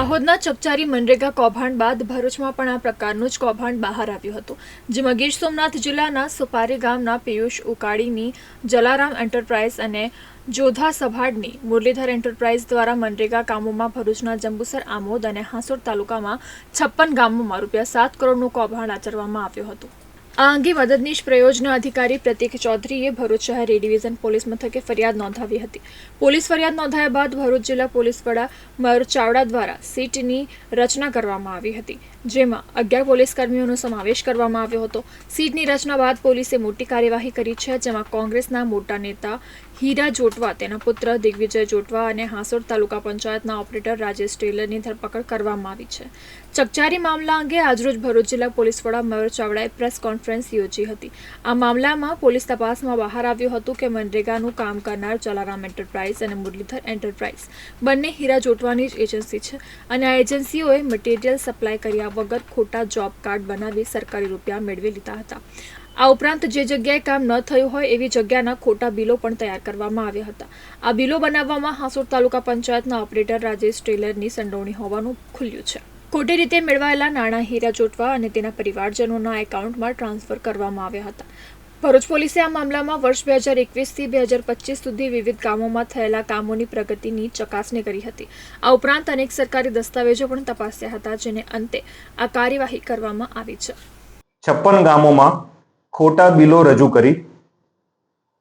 દાહોદના ચકચારી મનરેગા કૌભાંડ બાદ ભરૂચમાં પણ આ પ્રકારનું જ કૌભાંડ બહાર આવ્યું હતું, જેમાં ગીર સોમનાથ જિલ્લાના સુપારી ગામના પિયુષ ઉકાડીની, જલારામ એન્ટરપ્રાઇઝ અને જોધા સભાડની, મુરલીધર એન્ટરપ્રાઇઝ દ્વારા મનરેગા કામોમાં ભરૂચના જંબુસર, આમોદ અને હાંસોડ તાલુકામાં છપ્પન ગામોમાં રૂપિયા સાત કરોડનું કૌભાંડ આચરવામાં આવ્યું હતું. આ અંગે મદદનીશ પ્રયોજના અધિકારી પ્રતિક ચૌધરીએ ભરૂચ શહેર એ ડિવિઝન પોલીસ મથકે ફરિયાદ નોંધાવી હતી. પોલીસ ફરિયાદ નોંધાયા બાદ ભરૂચ જિલ્લા પોલીસ વડા મયુર ચાવડા દ્વારા સીટની રચના કરવામાં આવી હતી, જેમાં અગિયાર પોલીસ કર્મીઓનો સમાવેશ કરવામાં આવ્યો હતો. સીટની રચના બાદ પોલીસે મોટી કાર્યવાહી કરી છે, જેમાં કોંગ્રેસના મોટા નેતા હીરા જોટવા, તેના પુત્ર દિગ્વિજય જોટવા અને હાંસોડ તાલુકા પંચાયતના ઓપરેટર રાજેશ ટેલરની ધરપકડ કરવામાં આવી છે. ચકચારી મામલા અંગે આજરોજ ભરૂચ જિલ્લા પોલીસ વડા મયુર ચાવડાએ પ્રેસ કોન્ફરન્સ યોજી હતી. આ મામલામાં પોલીસ તપાસમાં બહાર આવ્યું હતું કે મનરેગાનું કામ કરનાર જલારામ એન્ટરપ્રાઇઝ અને મુરલીધર એન્ટરપ્રાઇઝ. બંને હીરા જોટવાની જ એજન્સી છે અને આ એજન્સીઓએ મટીરીયલ સપ્લાય કર્યા વગર ખોટા જોબ કાર્ડ બનાવી સરકારી રૂપિયા મેળવી લીધા હતા. આ ઉપરાંત જે જગ્યાએ કામ ન થયું હોય એવી જગ્યાના ખોટા બિલો પણ તૈયાર કરવામાં આવ્યા હતા. આ બિલો બનાવવામાં હાંસોડ તાલુકા પંચાયતના ઓપરેટર રાજેશ ટેલરની સંડોવણી હોવાનું ખુલ્યું છે. ખોટી રીતે મેળવાયેલા નાણાં હીરા ચોટવા અને તેના પરિવારજનોના એકાઉન્ટમાં ટ્રાન્સફર કરવામાં આવ્યા હતા. ભરૂચ પોલીસે આ મામલામાં વર્ષ બે હજાર એકવીસથી બે હજાર પચીસ સુધી વિવિધ ગામોમાં થયેલા કામોની પ્રગતિની ચકાસણી કરી હતી. આ ઉપરાંત અનેક સરકારી દસ્તાવેજો પણ તપાસ્યા હતા, જેને અંતે આ કાર્યવાહી કરવામાં આવી છે. છપ્પન ગામોમાં ખોટા બિલો રજૂ કરી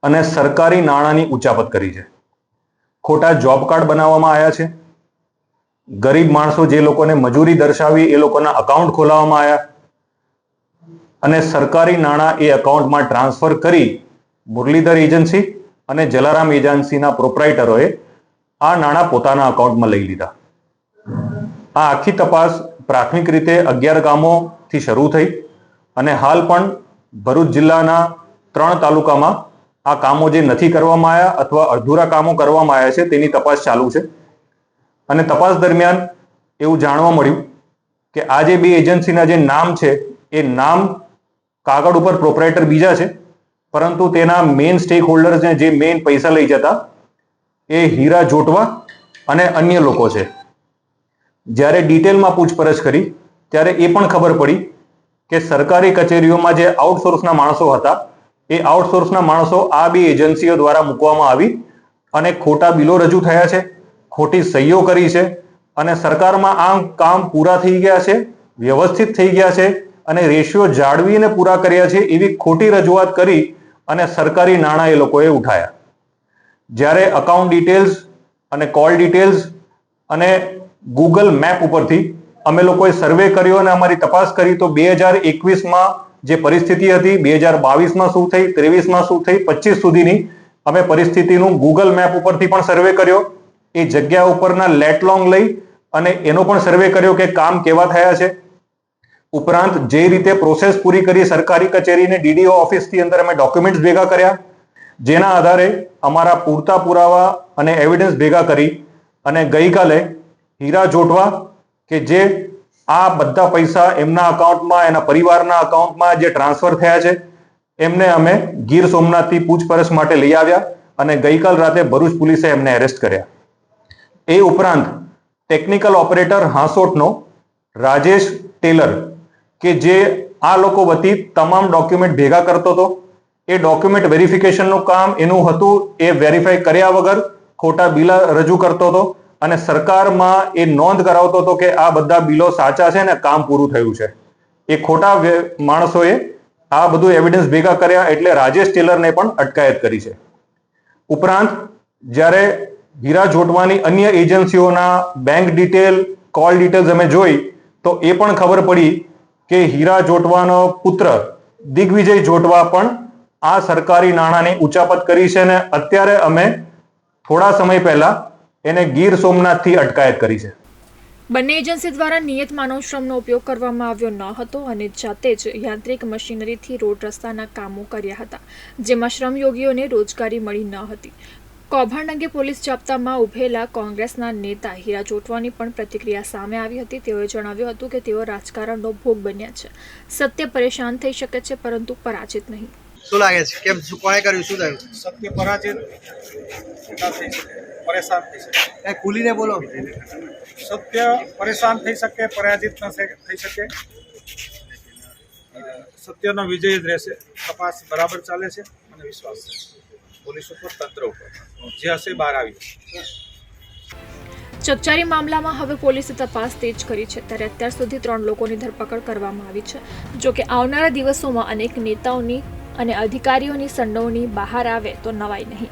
અને સરકારી નાણાંની ઉચાપત કરી છે. ખોટા જોબ કાર્ડ બનાવવામાં આવ્યા છે. ગરીબ માણસો જે લોકોને મજૂરી દર્શાવી એ લોકોના અકાઉન્ટ ખોલાવવામાં આવ્યા. અને સરકારી નાણાં એ અકાઉન્ટમાં ટ્રાન્સફર કરી મુરલીધર એજન્સી અને જલારામ એજન્સીના પ્રોપરાઇટરોએ આ નાણાં પોતાના અકાઉન્ટમાં લઈ લીધા. આ આખી તપાસ પ્રાથમિક રીતે અગિયાર ગામોથી શરૂ થઈ અને હાલ પણ ભરૂચ જિલ્લાના ત્રણ તાલુકામાં આ કામો જે નથી કરવામાં આવ્યા અથવા અધૂરા કામો કરવામાં આવ્યા છે તેની તપાસ ચાલુ છે. અને તપાસ દરમિયાન એવું જાણવા મળ્યું કે આ જે બે એજન્સીના જે નામ છે, એ નામ કાગળ ઉપર પ્રોપરાઇટર બીજા છે, પરંતુ તેના મેઇન સ્ટેક હોલ્ડર્સને જે મેઇન પૈસા લઈ જતા, એ હીરા જોટવા અને અન્ય લોકો છે. જ્યારે ડિટેલમાં પૂછપરછ કરી, ત્યારે એ પણ ખબર પડી કે સરકારી કચેરીઓમાં જે આઉટસોર્સના માણસો હતા, એ આઉટસોર્સના માણસો આ બે એજન્સીઓ દ્વારા મૂકવામાં આવી અને ખોટા બિલો રજૂ થયા છે. ખોટી સહીઓ કરી છે અને સરકારમાં આ કામ પૂરા થઈ ગયા છે, વ્યવસ્થિત થઈ ગયા છે અને રેશિયો જાળવીને પૂરા કર્યા છે એવી ખોટી રજૂઆત કરી અને સરકારી નાણાં એ લોકોએ ઉઠાયા. જ્યારે અકાઉન્ટ ડિટેલ્સ અને કોલ ડિટેલ્સ અને ગૂગલ મેપ ઉપરથી અમે લોકોએ સર્વે કર્યો અને અમારી તપાસ કરી તો બે હજાર એકવીસમાં જે પરિસ્થિતિ હતી, બે હજાર બાવીસમાં શું થઈ, ત્રેવીસમાં શું થઈ, પચીસ સુધીની અમે પરિસ્થિતિનું ગૂગલ મેપ ઉપરથી પણ સર્વે કર્યો. એ જગ્યા ઉપરના લેટલોંગ લઈ અને એનો પણ સર્વે કર્યો કે કામ કેવા થયા છે. ઉપરાંત જે રીતે પ્રોસેસ પૂરી કરી સરકારી કચેરીને ડીડીઓ ઓફિસથી અંદર અમે ડોક્યુમેન્ટ્સ ભેગા કર્યા. જેના આધારે અમારા પૂરતા પુરાવા અને એવિડન્સ ભેગા કરી અને ગઈકાલે હીરા જોટવા કે જે આ બધા પૈસા એમના અકાઉન્ટમાં એના પરિવારના અકાઉન્ટમાં જે ટ્રાન્સફર થયા છે, એમને અમે ગીર સોમનાથથી પૂછપરછ માટે લઈ આવ્યા અને ગઈકાલ રાતે ભરૂચ પોલીસે એમને એરેસ્ટ કર્યા. એ ઉપરાંત ટેકનિકલ ઓપરેટર હાંસોટનો રાજેશ ટેલર કે જે આ લોકો વતી તમામ ડોક્યુમેન્ટ ભેગા કરતો હતો. એ ડોક્યુમેન્ટ વેરિફિકેશનનું કામ એનું હતું, એ વેરીફાઈ કર્યા વગર ખોટા બિલ રજૂ કરતો હતો અને સરકારમાં એ નોંધ કરાવતો હતો કે આ બધા બિલો સાચા છે ને કામ પૂરું થયું છે. એ ખોટા માણસોએ આ બધું એવિડન્સ ભેગા કર્યા એટલે રાજેશ ટેલરને પણ અટકાયત કરી છે. ઉપરાંત જ્યારે હીરા જોટવાની અન્ય એજન્સીઓના બેંક ડિટેલ કોલ ડિટેલ્સ અમે જોઈ, તો એ પણ ખબર પડી કે હીરા જોટવાનો પુત્ર દિગ્વિજય જોટવા પણ આ સરકારી નાણાંની ઉચાપત કરી છે અને અત્યારે અમે થોડા સમય પહેલા એને ગીર સોમનાથથી અટકાયત કરી છે. બંને એજન્સી દ્વારા નિયત માનવ શ્રમનો ઉપયોગ કરવામાં આવ્યો ન હતો અને જાતે જ યાંત્રિક મશીનરીથી રોડ રસ્તાના કામો કર્યા હતા, જેમાં શ્રમયોગીઓને રોજગારી મળી ન હતી. કૌભાંડ અંગે પોલીસ જાપ્તામાં ઉભેલા કોંગ્રેસના નેતા હીરા ચોટવાની પણ પ્રતિક્રિયા સામે આવી હતી. તેઓએ જણાવ્યું હતું કે તેઓ રાજકારણનો ભોગ બન્યા છે. સત્ય પરેશાન થઈ શકે છે પરંતુ પરાજિત નહીં. શું લાગે છે? કેમ શું કોણે કર્યું? શું થયું? સત્ય પરાજિત ના થઈ શકે પરેશાન થઈ શકે. ખુલીને બોલો. સત્ય પરેશાન થઈ શકે પરાજિત ન થઈ થઈ શકે. સત્યનો વિજય જ રહેશે. તપાસ બરાબર ચાલે છે મને વિશ્વાસ છે. પોલીસ ઉપર તંત્ર ઉપર. જે હશે બહાર આવી ચકચારી મામલામાં હવે પોલીસે તપાસ તેજ કરી છે. ત્યારે અત્યાર સુધી ત્રણ લોકોની ધરપકડ કરવામાં આવી છે. જો કે આવનારા દિવસોમાં અનેક નેતાઓની અને અધિકારીઓની સંડોવણી બહાર આવે તો નવાઈ નહીં.